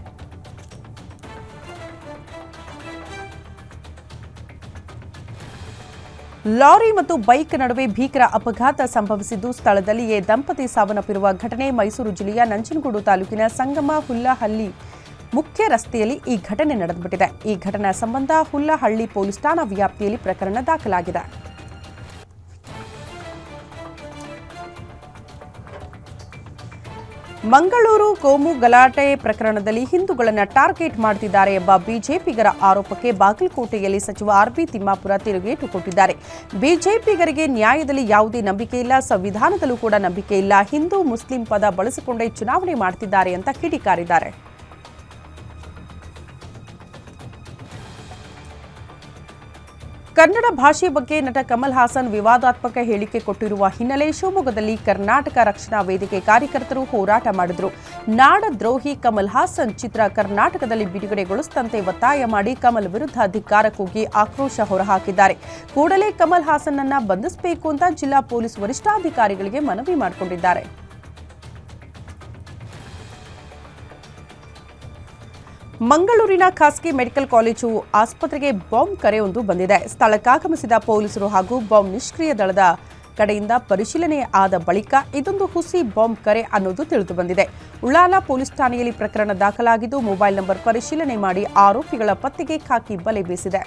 ಲಾರಿ ಮತ್ತು ಬೈಕ್ ನಡುವೆ ಭೀಕರ ಅಪಘಾತ ಸಂಭವಿಸಿದ್ದು ಸ್ಥಳದಲ್ಲಿಯೇ ದಂಪತಿ ಸಾವನ್ನಪ್ಪಿರುವ ಘಟನೆ ಮೈಸೂರು ಜಿಲ್ಲೆಯ ನಂಜನಗೂಡು ತಾಲೂಕಿನ ಸಂಗಮ ಹುಲ್ಲಹಳ್ಳಿ ಮುಖ್ಯ ರಸ್ತೆಯಲ್ಲಿ ಈ ಘಟನೆ ನಡೆದುಬಿಟ್ಟಿದೆ. ಈ ಘಟನೆ ಸಂಬಂಧ ಹುಲ್ಲಹಳ್ಳಿ ಪೊಲೀಸ್ ಠಾಣಾ ವ್ಯಾಪ್ತಿಯಲ್ಲಿ ಪ್ರಕರಣ ದಾಖಲಾಗಿದೆ. ಮಂಗಳೂರು ಕೋಮು ಗಲಾಟೆ ಪ್ರಕರಣದಲ್ಲಿ ಹಿಂದೂಗಳನ್ನು ಟಾರ್ಗೆಟ್ ಮಾಡ್ತಿದ್ದಾರೆ ಎಂಬ ಬಿಜೆಪಿಗರ ಆರೋಪಕ್ಕೆ ಬಾಗಲಕೋಟೆಯಲ್ಲಿ ಸಚಿವ ಆರ್ಬಿ ತಿಮ್ಮಾಪುರ ತಿರುಗೇಟು ಕೊಟ್ಟಿದ್ದಾರೆ. ಬಿಜೆಪಿಗರಿಗೆ ನ್ಯಾಯದಲ್ಲಿ ಯಾವುದೇ ನಂಬಿಕೆ ಇಲ್ಲ, ಸಂವಿಧಾನದಲ್ಲೂ ಕೂಡ ನಂಬಿಕೆ ಇಲ್ಲ. ಹಿಂದೂ ಮುಸ್ಲಿಂ ಪದ ಬಳಸಿಕೊಂಡೇ ಚುನಾವಣೆ ಮಾಡ್ತಿದ್ದಾರೆ ಅಂತ ಕಿಡಿಕಾರಿದ್ದಾರೆ. ಕನ್ನಡ ಭಾಷೆ ಬಗ್ಗೆ ನಟ ಕಮಲ್ ಹಾಸನ್ ವಿವಾದಾತ್ಮಕ ಹೇಳಿಕೆ ಕೊಟ್ಟಿರುವ ಹಿನ್ನೆಲೆ ಶಿವಮೊಗ್ಗದಲ್ಲಿ ಕರ್ನಾಟಕ ರಕ್ಷಣಾ ವೇದಿಕೆ ಕಾರ್ಯಕರ್ತರು ಹೋರಾಟ ಮಾಡಿದರು. ನಾಡದ್ರೋಹಿ ಕಮಲ್ ಹಾಸನ್ ಚಿತ್ರ ಕರ್ನಾಟಕದಲ್ಲಿ ಬಿಡುಗಡೆಗೊಳಿಸದಂತೆ ಒತ್ತಾಯ ಮಾಡಿ ಕಮಲ್ ವಿರುದ್ಧ ಧಿಕ್ಕಾರಕ್ಕೋಗಿ ಆಕ್ರೋಶ ಹೊರಹಾಕಿದ್ದಾರೆ. ಕೂಡಲೇ ಕಮಲ್ ಹಾಸನ್ನನ್ನ ಬಂಧಿಸಬೇಕು ಅಂತ ಜಿಲ್ಲಾ ಪೊಲೀಸ್ ವರಿಷ್ಠಾಧಿಕಾರಿಗಳಿಗೆ ಮನವಿ ಮಾಡಿಕೊಂಡಿದ್ದಾರೆ. ಮಂಗಳೂರಿನ ಖಾಸಗಿ ಮೆಡಿಕಲ್ ಕಾಲೇಜು ಆಸ್ಪತ್ರೆಗೆ ಬಾಂಬ್ ಕರೆಯೊಂದು ಬಂದಿದೆ. ಸ್ಥಳಕ್ಕಾಗಮಿಸಿದ ಪೊಲೀಸರು ಹಾಗೂ ಬಾಂಬ್ ನಿಷ್ಕ್ರಿಯ ದಳದ ಕಡೆಯಿಂದ ಪರಿಶೀಲನೆ ಆದ ಬಳಿಕ ಇದೊಂದು ಹುಸಿ ಬಾಂಬ್ ಕರೆ ಅನ್ನೋದು ತಿಳಿದು ಬಂದಿದೆ. ಉಳ್ಳಾಲ ಪೊಲೀಸ್ ಠಾಣೆಯಲ್ಲಿ ಪ್ರಕರಣ ದಾಖಲಾಗಿದ್ದು, ಮೊಬೈಲ್ ನಂಬರ್ ಪರಿಶೀಲನೆ ಮಾಡಿ ಆರೋಪಿಗಳ ಪತ್ತೆಗೆ ಖಾಕಿ ಬಲೆ ಬೀಸಿದೆ.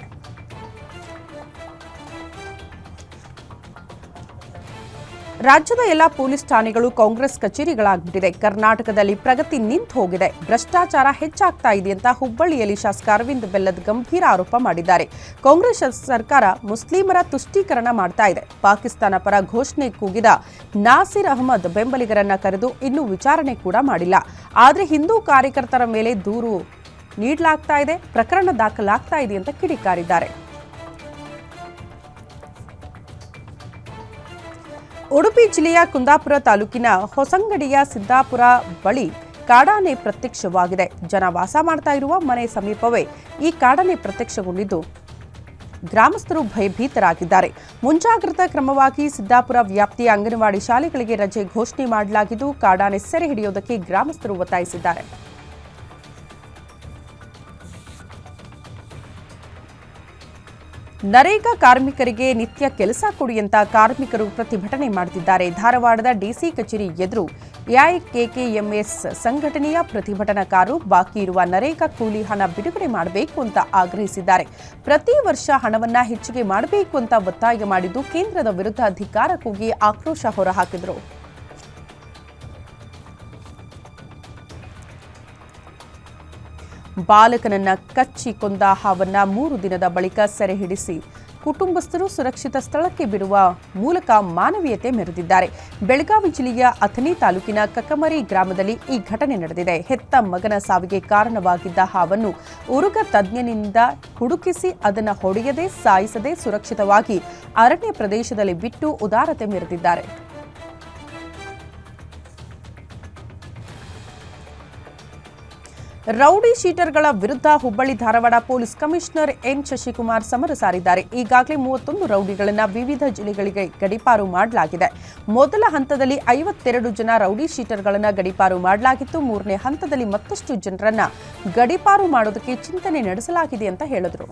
ರಾಜ್ಯದ ಎಲ್ಲ ಪೊಲೀಸ್ ಠಾಣೆಗಳು ಕಾಂಗ್ರೆಸ್ ಕಚೇರಿಗಳಾಗ್ಬಿಟ್ಟಿದೆ. ಕರ್ನಾಟಕದಲ್ಲಿ ಪ್ರಗತಿ ನಿಂತು ಹೋಗಿದೆ. ಭ್ರಷ್ಟಾಚಾರ ಹೆಚ್ಚಾಗ್ತಾ ಇದೆ ಅಂತ ಹುಬ್ಬಳ್ಳಿಯಲ್ಲಿ ಶಾಸಕ ಅರವಿಂದ್ ಬೆಲ್ಲದ್ ಗಂಭೀರ ಆರೋಪ ಮಾಡಿದ್ದಾರೆ. ಕಾಂಗ್ರೆಸ್ ಸರ್ಕಾರ ಮುಸ್ಲಿಮರ ತುಷ್ಟೀಕರಣ ಮಾಡ್ತಾ ಇದೆ. ಪಾಕಿಸ್ತಾನ ಪರ ಘೋಷಣೆ ಕೂಗಿದ ನಾಸಿರ್ ಅಹಮದ್ ಬೆಂಬಲಿಗರನ್ನ ಕರೆದು ಇನ್ನೂ ವಿಚಾರಣೆ ಕೂಡ ಮಾಡಿಲ್ಲ. ಆದರೆ ಹಿಂದೂ ಕಾರ್ಯಕರ್ತರ ಮೇಲೆ ದೂರು ನೀಡಲಾಗ್ತಾ ಇದೆ, ಪ್ರಕರಣ ದಾಖಲಾಗ್ತಾ ಇದೆ ಅಂತ ಕಿಡಿಕಾರಿದ್ದಾರೆ. ಉಡುಪಿ ಜಿಲ್ಲೆಯ ಕುಂದಾಪುರ ತಾಲೂಕಿನ ಹೊಸಂಗಡಿಯ ಸಿದ್ದಾಪುರ ಬಳಿ ಕಾಡಾನೆ ಪ್ರತ್ಯಕ್ಷವಾಗಿದೆ. ಜನ ವಾಸ ಮಾಡ್ತಾ ಇರುವ ಮನೆ ಸಮೀಪವೇ ಈ ಕಾಡಾನೆ ಪ್ರತ್ಯಕ್ಷಗೊಂಡಿದ್ದು ಗ್ರಾಮಸ್ಥರು ಭಯಭೀತರಾಗಿದ್ದಾರೆ. ಮುಂಜಾಗ್ರತಾ ಕ್ರಮವಾಗಿ ಸಿದ್ದಾಪುರ ವ್ಯಾಪ್ತಿಯ ಅಂಗನವಾಡಿ ಶಾಲೆಗಳಿಗೆ ರಜೆ ಘೋಷಣೆ ಮಾಡಲಾಗಿದ್ದು, ಕಾಡಾನೆ ಸೆರೆ ಹಿಡಿಯೋದಕ್ಕೆ ಗ್ರಾಮಸ್ಥರು ಒತ್ತಾಯಿಸಿದ್ದಾರೆ. ನರೇಗಾ ಕಾರ್ಮಿಕರಿಗೆ ನಿತ್ಯ ಕೆಲಸ ಕೊಡಿಯಂತ ಕಾರ್ಮಿಕರು ಪ್ರತಿಭಟನೆ ಮಾಡುತ್ತಿದ್ದಾರೆ ಧಾರವಾಡದ ಡಿಸಿ ಕಚೇರಿ ಎದುರು ಎಐಕೆಕೆಎಂಎಸ್ ಸಂಘಟನೆಯ ಪ್ರತಿಭಟನಾಕಾರರು ಬಾಕಿ ಇರುವ ನರೇಗಾ ಕೂಲಿ ಹಣ ಬಿಡುಗಡೆ ಮಾಡಬೇಕು ಅಂತ ಆಗ್ರಹಿಸಿದ್ದಾರೆ. ಪ್ರತಿ ವರ್ಷ ಹಣವನ್ನ ಹೆಚ್ಚಿಗೆ ಮಾಡಬೇಕು ಅಂತ ಒತ್ತಾಯ ಮಾಡಿದ್ದು ಕೇಂದ್ರದ ವಿರುದ್ಧ ಅಧಿಕಾರ ಕೂಗಿ ಆಕ್ರೋಶ ಹೊರಹಾಕಿದರು. ಬಾಲಕನನ್ನ ಕಚ್ಚಿ ಕೊಂದ ಹಾವನ್ನ ಮೂರು ದಿನದ ಬಳಿಕ ಸೆರೆ ಹಿಡಿಸಿ ಕುಟುಂಬಸ್ಥರು ಸುರಕ್ಷಿತ ಸ್ಥಳಕ್ಕೆ ಬಿಡುವ ಮೂಲಕ ಮಾನವೀಯತೆ ಮೆರೆದಿದ್ದಾರೆ. ಬೆಳಗಾವಿ ಜಿಲ್ಲೆಯ ಅಥಣಿ ತಾಲೂಕಿನ ಕಕ್ಕಮರಿ ಗ್ರಾಮದಲ್ಲಿ ಈ ಘಟನೆ ನಡೆದಿದೆ. ಹೆತ್ತ ಮಗನ ಸಾವಿಗೆ ಕಾರಣವಾಗಿದ್ದ ಹಾವನ್ನು ಉರುಗ ತಜ್ಞನಿಂದ ಹುಡುಕಿಸಿ ಅದನ್ನು ಹೊಡೆಯದೆ, ಸಾಯಿಸದೆ ಸುರಕ್ಷಿತವಾಗಿ ಅರಣ್ಯ ಪ್ರದೇಶದಲ್ಲಿ ಬಿಟ್ಟು ಉದಾರತೆ ಮೆರೆದಿದ್ದಾರೆ. ರೌಡಿ ಶೀಟರ್ಗಳ ವಿರುದ್ಧ Hubballi Dharwad police commissioner N Shashikumar ಸಮರ ಸಾರಿದ್ದಾರೆ. ಈಗಾಗಲೇ ಮೂವತ್ತೊಂದು ರೌಡಿಗಳನ್ನು ವಿವಿಧ ಜಿಲ್ಲೆಗಳಿಗೆ ಗಡಿಪಾರು ಮಾಡಲಾಗಿದೆ. ಮೊದಲ ಹಂತದಲ್ಲಿ ಐವತ್ತೆರಡು ಜನ ರೌಡಿ ಶೀಟರ್ಗಳನ್ನು ಗಡಿಪಾರು ಮಾಡಲಾಗಿತ್ತು. ಮೂರನೇ ಹಂತದಲ್ಲಿ ಮತ್ತಷ್ಟು ಜನರನ್ನು ಗಡಿಪಾರು ಮಾಡೋದಕ್ಕೆ ಚಿಂತನೆ ನಡೆಸಲಾಗಿದೆ ಅಂತ ಹೇಳಿದರು.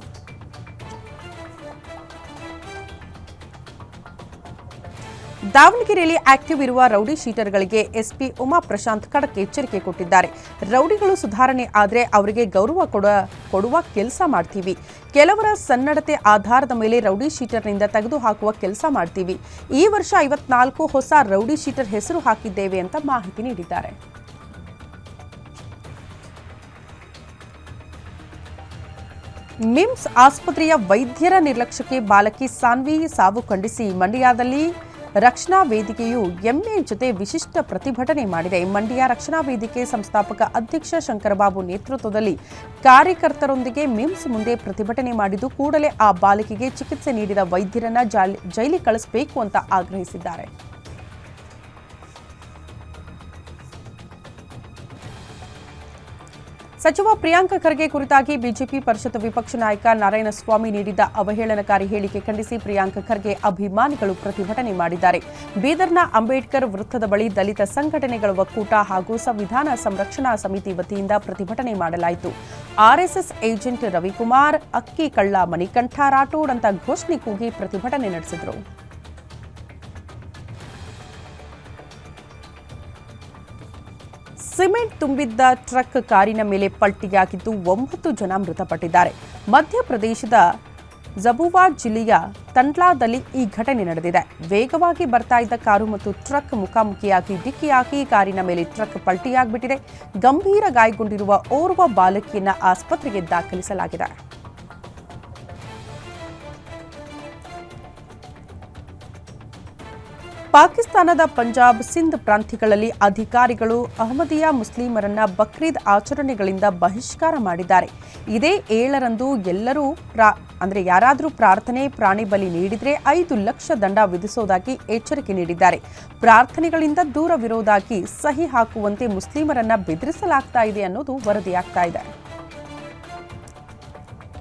ದಾವಣಗೆರೆಯಲ್ಲಿ ಆಕ್ಟಿವ್ ಇರುವ ರೌಡಿ ಶೀಟರ್ಗಳಿಗೆ ಎಸ್ಪಿ ಉಮಾ ಪ್ರಶಾಂತ್ ಖಡಕ್ ಎಚ್ಚರಿಕೆ ಕೊಟ್ಟಿದ್ದಾರೆ. ರೌಡಿಗಳು ಸುಧಾರಣೆ ಆದರೆ ಅವರಿಗೆ ಗೌರವ ಕೊಡ, ಕೊಡುವ ಕೆಲಸ ಮಾಡ್ತೀವಿ. ಕೆಲವರ ಸನ್ನಡತೆ ಆಧಾರದ ಮೇಲೆ ರೌಡಿ ಶೀಟರ್ನಿಂದ ತೆಗೆದುಹಾಕುವ ಕೆಲಸ ಮಾಡ್ತೀವಿ. ಈ ವರ್ಷ ಐವತ್ನಾಲ್ಕು ಹೊಸ ರೌಡಿ ಶೀಟರ್ ಹೆಸರು ಹಾಕಿದ್ದೇವೆ ಅಂತ ಮಾಹಿತಿ ನೀಡಿದ್ದಾರೆ. ಮಿಮ್ಸ್ ಆಸ್ಪತ್ರೆಯ ವೈದ್ಯರ ನಿರ್ಲಕ್ಷ್ಯಕ್ಕೆ ಬಾಲಕಿ ಸಾನ್ವಿ ಸಾವು ಖಂಡಿಸಿ ಮಂಡ್ಯದಲ್ಲಿ ರಕ್ಷಣಾ ವೇದಿಕೆಯು ಎಂಎ ಜೊತೆ ವಿಶಿಷ್ಟ ಪ್ರತಿಭಟನೆ ಮಾಡಿದೆ. ಮಂಡ್ಯ ರಕ್ಷಣಾ ವೇದಿಕೆ ಸಂಸ್ಥಾಪಕ ಅಧ್ಯಕ್ಷ ಶಂಕರಬಾಬು ನೇತೃತ್ವದಲ್ಲಿ ಕಾರ್ಯಕರ್ತರೊಂದಿಗೆ ಮಿಮ್ಸ್ ಮುಂದೆ ಪ್ರತಿಭಟನೆ ಮಾಡಿದ್ದು, ಕೂಡಲೇ ಆ ಬಾಲಕಿಗೆ ಚಿಕಿತ್ಸೆ ನೀಡಿದ ವೈದ್ಯರನ್ನ ಜಾಲಿ- ಜೈಲಿಗೆ ಕಳಿಸಬೇಕು ಅಂತ ಆಗ್ರಹಿಸಿದ್ದಾರೆ. ಸಚಿವ ಪ್ರಿಯಾಂಕ ಖರ್ಗೆ ಕುರಿತಾಗಿ ಬಿಜೆಪಿ ಪರಿಷತ್ ವಿಪಕ್ಷ ನಾಯಕ ನಾರಾಯಣಸ್ವಾಮಿ ನೀಡಿದ್ದ ಅವಹೇಳನಕಾರಿ ಹೇಳಿಕೆ ಖಂಡಿಸಿ ಪ್ರಿಯಾಂಕ ಖರ್ಗೆ ಅಭಿಮಾನಿಗಳು ಪ್ರತಿಭಟನೆ ಮಾಡಿದ್ದಾರೆ. ಬೀದರ್ನ ಅಂಬೇಡ್ಕರ್ ವೃತ್ತದ ಬಳಿ ದಲಿತ ಸಂಘಟನೆಗಳ ಒಕ್ಕೂಟ ಹಾಗೂ ಸಂವಿಧಾನ ಸಂರಕ್ಷಣಾ ಸಮಿತಿ ವತಿಯಿಂದ ಪ್ರತಿಭಟನೆ ಮಾಡಲಾಯಿತು. ಆರ್ಎಸ್ಎಸ್ ಏಜೆಂಟ್ ರವಿಕುಮಾರ್, ಅಕ್ಕಿ ಕಳ್ಳ ಮಣಿಕಂಠ, ರಾಠೋಡ್ ಅಂತ ಘೋಷಣೆ ಕೂಗಿ ಪ್ರತಿಭಟನೆ ನಡೆಸಿದರು. ಸಿಮೆಂಟ್ ತುಂಬಿದ್ದ ಟ್ರಕ್ ಕಾರಿನ ಮೇಲೆ ಪಲ್ಟಿಯಾಗಿದ್ದು ಒಂಬತ್ತು ಜನ ಮೃತಪಟ್ಟಿದ್ದಾರೆ. ಮಧ್ಯಪ್ರದೇಶದ ಜಬುವಾ ಜಿಲ್ಲೆಯ ತಂಡ್ಲಾದಲ್ಲಿ ಈ ಘಟನೆ ನಡೆದಿದೆ. ವೇಗವಾಗಿ ಬರ್ತಾ ಇದ್ದ ಕಾರು ಮತ್ತು ಟ್ರಕ್ ಮುಖಾಮುಖಿಯಾಗಿ ಡಿಕ್ಕಿಯಾಗಿ ಕಾರಿನ ಮೇಲೆ ಟ್ರಕ್ ಪಲ್ಟಿಯಾಗಿಬಿಟ್ಟಿದೆ. ಗಂಭೀರ ಗಾಯಗೊಂಡಿರುವ ಓರ್ವ ಬಾಲಕಿಯನ್ನ ಆಸ್ಪತ್ರೆಗೆ ದಾಖಲಿಸಲಾಗಿದೆ. ಪಾಕಿಸ್ತಾನದ ಪಂಜಾಬ್ ಸಿಂಧ್ ಪ್ರಾಂತ್ಯಗಳಲ್ಲಿ ಅಧಿಕಾರಿಗಳು ಅಹಮದಿಯಾ ಮುಸ್ಲಿಮರನ್ನ ಬಕ್ರೀದ್ ಆಚರಣೆಗಳಿಂದ ಬಹಿಷ್ಕಾರ ಮಾಡಿದ್ದಾರೆ. ಇದೇ ಏಳರಂದು ಎಲ್ಲರೂ ಪ್ರಾ, ಅಂದರೆ ಯಾರಾದರೂ ಪ್ರಾರ್ಥನೆ, ಪ್ರಾಣಿ ಬಲಿ ನೀಡಿದರೆ ಐದು ಲಕ್ಷ ದಂಡ ವಿಧಿಸೋದಾಗಿ ಎಚ್ಚರಿಕೆ ನೀಡಿದ್ದಾರೆ. ಪ್ರಾರ್ಥನೆಗಳಿಂದ ದೂರವಿರೋದಾಗಿ ಸಹಿ ಹಾಕುವಂತೆ ಮುಸ್ಲಿಮರನ್ನ ಬೆದರಿಸಲಾಗ್ತಾ ಇದೆ ಅನ್ನೋದು ವರದಿಯಾಗ್ತಾ ಇದೆ.